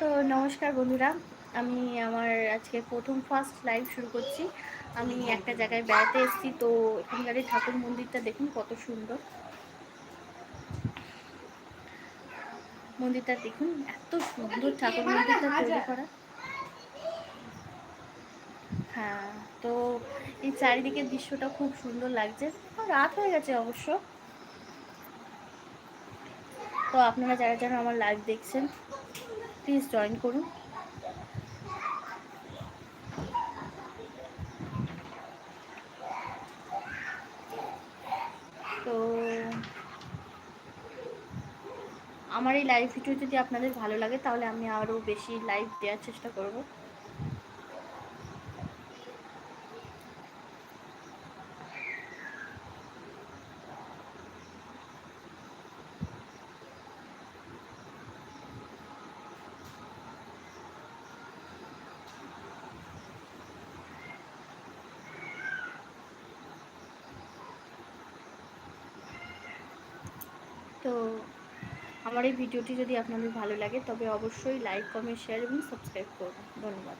তো নমস্কার বন্ধুরা আমি আমার আজকে প্রথম ফার্স্ট লাইভ শুরু করছি। আমি একটা জায়গায় বেড়াতে এসেছি তো এখানকার ঠাকুর মন্দিরটা দেখুন কত সুন্দর। মন্দিরটা দেখুন এত সুন্দর ঠাকুর মন্দিরটা তৈরি করা। হ্যাঁ তো এই চারিদিকের দৃশ্যটা খুব সুন্দর লাগছে। রাত হয়ে গেছে অবশ্য। তো আপনারা যারা যারা আমার লাইভ দেখছেন প্লিজ জয়েন করুন তো আমার এই লাইভ ভিডিও যদি আপনাদের ভালো লাগে, তাহলে আমি আরও বেশি লাইভ দেওয়ার চেষ্টা করব। তো আমার এই ভিডিওটি যদি আপনাদের ভালো লাগে, তবে অবশ্যই লাইক কমেন্ট শেয়ার এবং সাবস্ক্রাইব করুন। ধন্যবাদ।